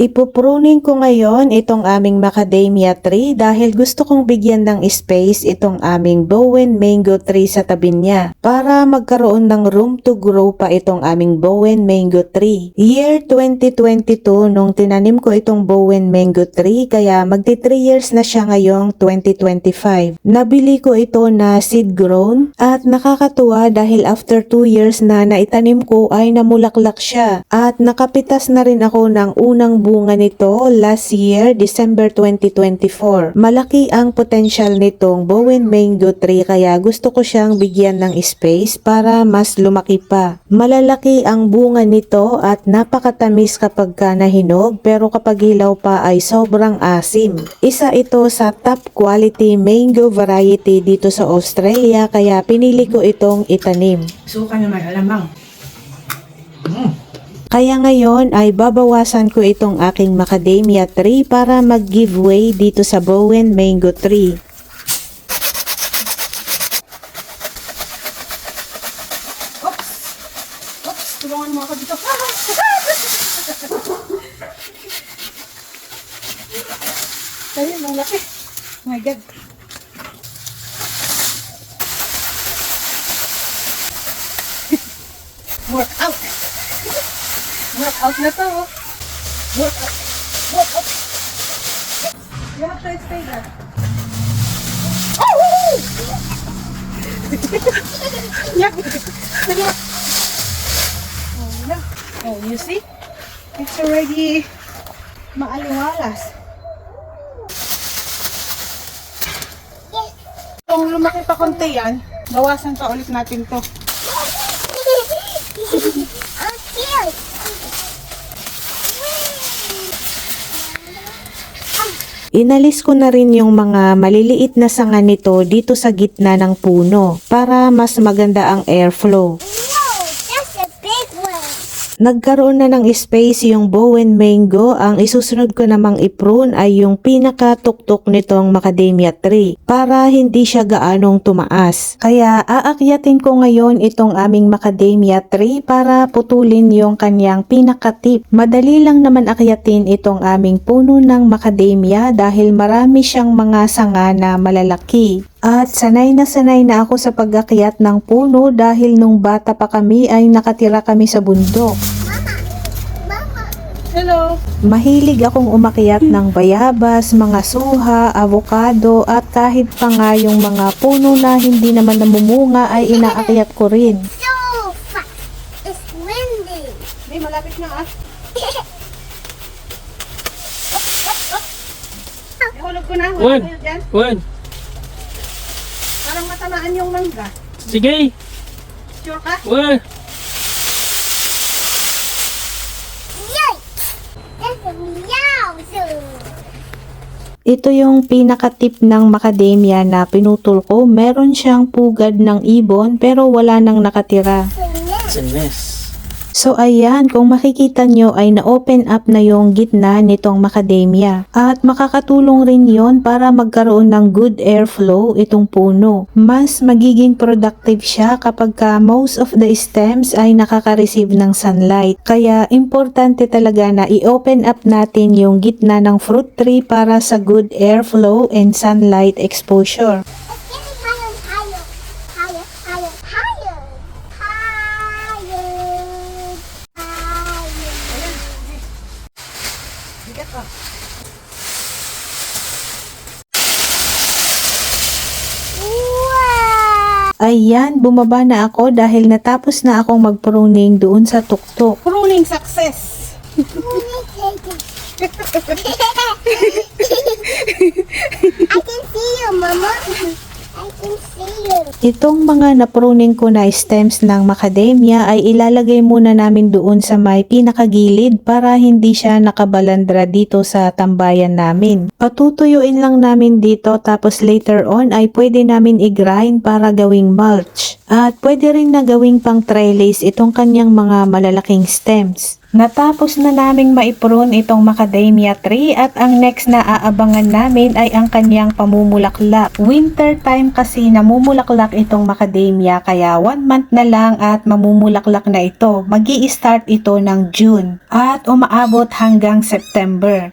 Ipupruning ko ngayon itong aming macadamia tree dahil gusto kong bigyan ng space itong aming Bowen mango tree sa tabi niya para magkaroon ng room to grow pa itong aming Bowen mango tree. Year 2022 nung tinanim ko itong Bowen mango tree kaya magti 3 years na siya ngayong 2025. Nabili ko ito na seed grown at nakakatuwa dahil after 2 years na naitanim ko ay namulaklak siya at nakapitas na rin ako ng unang bunga nito last year, December 2024. Malaki ang potential nitong Bowen Mango tree kaya gusto ko siyang bigyan ng space para mas lumaki pa. Malalaki ang bunga nito at napakatamis kapag ka nahinog pero kapag hilaw pa ay sobrang asim. Isa ito sa top quality mango variety dito sa Australia kaya pinili ko itong itanim. Suka na may alamang. Mm. Kaya ngayon ay babawasan ko itong aking macadamia tree para mag-giveaway dito sa Bowen Mango Tree. Oops! Oops! Tulungan mo ako dito. Ayun, ang laki. Oh my God. Work out. Work out na to. oh. Work out. Work out. You have to stay there. Yeah. Yeah. Oh, yeah. Oh, you see? It's already maaliwalas. Kung lumaki pa konti yan, bawasan pa ulit natin to. Inalis ko na rin yung mga maliliit na sanga nito dito sa gitna ng puno para mas maganda ang airflow. No, that's a big one. Nagkaroon na ng space yung Bowen Mango, ang isusunod ko namang i-prune ay yung pinakatuktok nitong macadamia tree para hindi siya gaanong tumaas. Kaya aakyatin ko ngayon itong aming macadamia tree para putulin yung kanyang pinakatip. Madali lang naman akyatin itong aming puno ng macadamia dahil marami siyang mga sanga na malalaki. At sanay na sanay na ako sa pag-akyat ng puno dahil nung bata pa kami ay nakatira kami sa bundok. Mama, Hello! Mahilig akong umakyat ng bayabas, mga suha, avocado at kahit pa nga yung mga puno na hindi naman namumunga ay inaakyat ko rin. so fast. It's windy. Hey, malapit na ah. Ihulog ko na. One. One. Matamaan yung mangga. Sige. Sure ka? Zoo. Ito yung pinakatip ng macadamia na pinutol ko. Meron siyang pugad ng ibon pero wala nang nakatira. It's a mess. So ayan, kung makikita nyo ay na-open up na yung gitna nitong macadamia. At makakatulong rin yon para magkaroon ng good airflow itong puno. Mas magiging productive siya kapag ka most of the stems ay nakaka-receive ng sunlight. Kaya importante talaga na i-open up natin yung gitna ng fruit tree para sa good airflow and sunlight exposure. Ayan, bumaba na ako dahil natapos na akong mag-pruning doon sa tuktok. Pruning success. I can see you, Mama. Itong mga napruning ko na stems ng macadamia ay ilalagay muna namin doon sa may pinakagilid para hindi siya nakabalandra dito sa tambayan namin. Patutuyuin lang namin dito tapos later on ay pwede namin i-grind para gawing mulch. At pwede rin na gawing pang trellis itong kanyang mga malalaking stems. Natapos na naming maiprune itong macadamia tree at ang next na aabangan namin ay ang kanyang pamumulaklak. Winter time kasi namumulaklak itong macadamia kaya one month na lang at mamumulaklak na ito. magi start ito ng June at umaabot hanggang September.